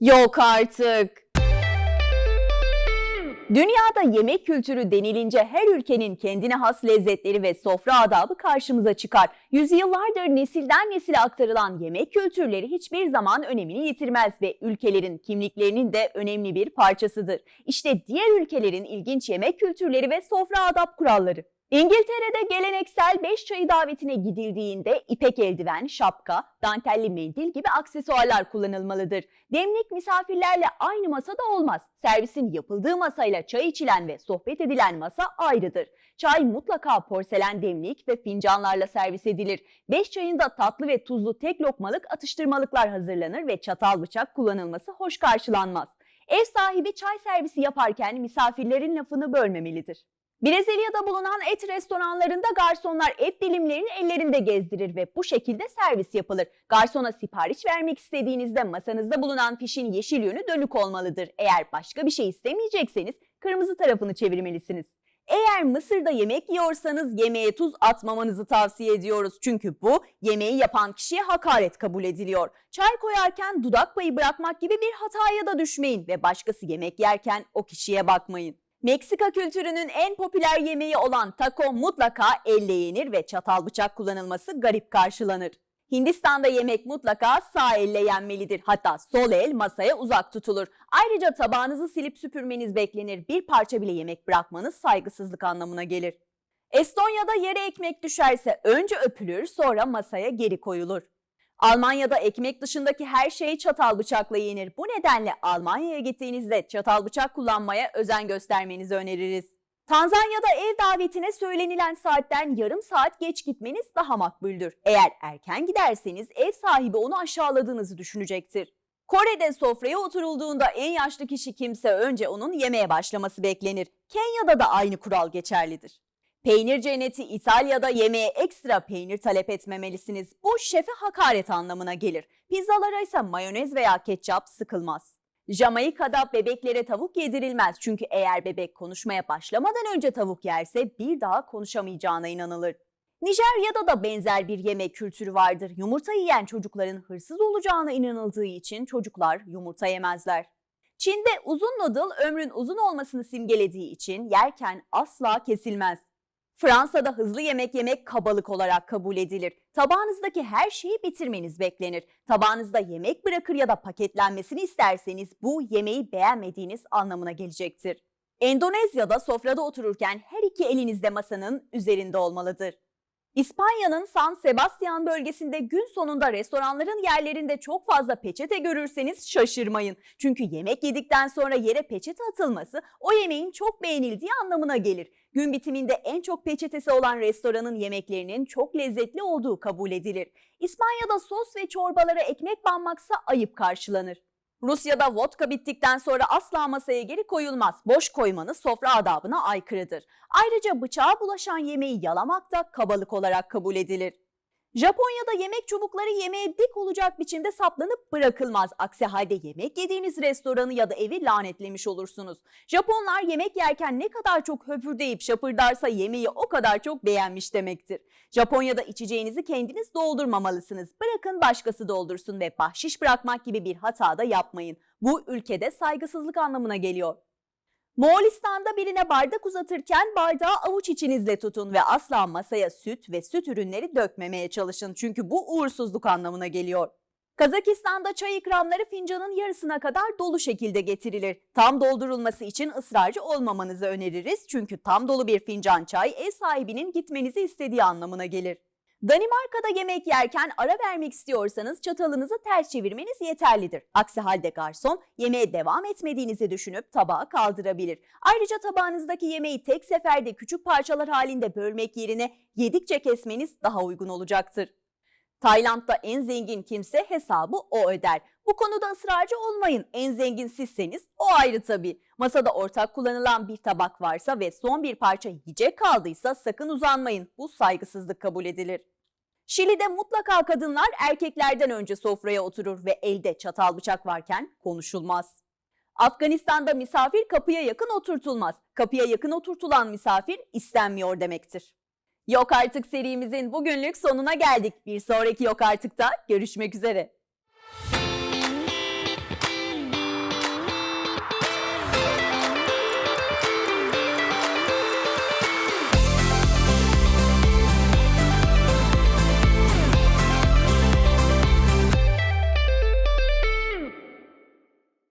Yok artık. Dünyada yemek kültürü denilince her ülkenin kendine has lezzetleri ve sofra adabı karşımıza çıkar. Yüzyıllardır nesilden nesile aktarılan yemek kültürleri hiçbir zaman önemini yitirmez ve ülkelerin kimliklerinin de önemli bir parçasıdır. İşte diğer ülkelerin ilginç yemek kültürleri ve sofra adab kuralları. İngiltere'de geleneksel beş çayı davetine gidildiğinde ipek eldiven, şapka, dantelli mendil gibi aksesuarlar kullanılmalıdır. Demlik misafirlerle aynı masada olmaz. Servisin yapıldığı masayla çay içilen ve sohbet edilen masa ayrıdır. Çay mutlaka porselen demlik ve fincanlarla servis edilir. Beş çayında tatlı ve tuzlu tek lokmalık atıştırmalıklar hazırlanır ve çatal bıçak kullanılması hoş karşılanmaz. Ev sahibi çay servisi yaparken misafirlerin lafını bölmemelidir. Brezilya'da bulunan et restoranlarında garsonlar et dilimlerini ellerinde gezdirir ve bu şekilde servis yapılır. Garsona sipariş vermek istediğinizde masanızda bulunan fişin yeşil yönü dönük olmalıdır. Eğer başka bir şey istemeyecekseniz kırmızı tarafını çevirmelisiniz. Eğer Mısır'da yemek yiyorsanız yemeğe tuz atmamanızı tavsiye ediyoruz. Çünkü bu yemeği yapan kişiye hakaret kabul ediliyor. Çay koyarken dudak payı bırakmak gibi bir hataya da düşmeyin ve başkası yemek yerken o kişiye bakmayın. Meksika kültürünün en popüler yemeği olan taco mutlaka elle yenir ve çatal bıçak kullanılması garip karşılanır. Hindistan'da yemek mutlaka sağ elle yenmelidir. Hatta sol el masaya uzak tutulur. Ayrıca tabağınızı silip süpürmeniz beklenir. Bir parça bile yemek bırakmanız saygısızlık anlamına gelir. Estonya'da yere ekmek düşerse önce öpülür sonra masaya geri koyulur. Almanya'da ekmek dışındaki her şey çatal bıçakla yenir. Bu nedenle Almanya'ya gittiğinizde çatal bıçak kullanmaya özen göstermenizi öneririz. Tanzanya'da ev davetine söylenilen saatten yarım saat geç gitmeniz daha makbuldür. Eğer erken giderseniz ev sahibi onu aşağıladığınızı düşünecektir. Kore'de sofraya oturulduğunda en yaşlı kişi kimse önce onun yemeğe başlaması beklenir. Kenya'da da aynı kural geçerlidir. Peynir cenneti İtalya'da yemeğe ekstra peynir talep etmemelisiniz. Bu şefe hakaret anlamına gelir. Pizzalara ise mayonez veya ketçap sıkılmaz. Jamaika'da bebeklere tavuk yedirilmez çünkü eğer bebek konuşmaya başlamadan önce tavuk yerse bir daha konuşamayacağına inanılır. Nijerya'da da benzer bir yemek kültürü vardır. Yumurta yiyen çocukların hırsız olacağına inanıldığı için çocuklar yumurta yemezler. Çin'de uzun noodle ömrün uzun olmasını simgelediği için yerken asla kesilmez. Fransa'da hızlı yemek yemek kabalık olarak kabul edilir. Tabağınızdaki her şeyi bitirmeniz beklenir. Tabağınızda yemek bırakır ya da paketlenmesini isterseniz bu yemeği beğenmediğiniz anlamına gelecektir. Endonezya'da sofrada otururken her iki elinizde masanın üzerinde olmalıdır. İspanya'nın San Sebastian bölgesinde gün sonunda restoranların yerlerinde çok fazla peçete görürseniz şaşırmayın. Çünkü yemek yedikten sonra yere peçete atılması o yemeğin çok beğenildiği anlamına gelir. Gün bitiminde en çok peçetesi olan restoranın yemeklerinin çok lezzetli olduğu kabul edilir. İspanya'da sos ve çorbalara ekmek banmaksa ayıp karşılanır. Rusya'da vodka bittikten sonra asla masaya geri koyulmaz. Boş koymanız sofra adabına aykırıdır. Ayrıca bıçağa bulaşan yemeği yalamak da kabalık olarak kabul edilir. Japonya'da yemek çubukları yemeğe dik olacak biçimde saplanıp bırakılmaz. Aksi halde yemek yediğiniz restoranı ya da evi lanetlemiş olursunuz. Japonlar yemek yerken ne kadar çok höpürdeyip şapırdarsa yemeği o kadar çok beğenmiş demektir. Japonya'da içeceğinizi kendiniz doldurmamalısınız. Bırakın başkası doldursun ve bahşiş bırakmak gibi bir hata da yapmayın. Bu ülkede saygısızlık anlamına geliyor. Moğolistan'da birine bardak uzatırken bardağı avuç içinizle tutun ve asla masaya süt ve süt ürünleri dökmemeye çalışın çünkü bu uğursuzluk anlamına geliyor. Kazakistan'da çay ikramları fincanın yarısına kadar dolu şekilde getirilir. Tam doldurulması için ısrarcı olmamanızı öneririz çünkü tam dolu bir fincan çay ev sahibinin gitmenizi istediği anlamına gelir. Danimarka'da yemek yerken ara vermek istiyorsanız çatalınızı ters çevirmeniz yeterlidir. Aksi halde garson yemeğe devam etmediğinizi düşünüp tabağı kaldırabilir. Ayrıca tabağınızdaki yemeği tek seferde küçük parçalar halinde bölmek yerine yedikçe kesmeniz daha uygun olacaktır. Tayland'da en zengin kimse hesabı o öder. Bu konuda ısrarcı olmayın. En zengin sizseniz o ayrı tabii. Masada ortak kullanılan bir tabak varsa ve son bir parça yiyecek kaldıysa sakın uzanmayın. Bu saygısızlık kabul edilir. Şili'de mutlaka kadınlar erkeklerden önce sofraya oturur ve elde çatal bıçak varken konuşulmaz. Afganistan'da misafir kapıya yakın oturtulmaz. Kapıya yakın oturtulan misafir istenmiyor demektir. Yok artık serimizin bugünlük sonuna geldik. Bir sonraki yok artıkta görüşmek üzere.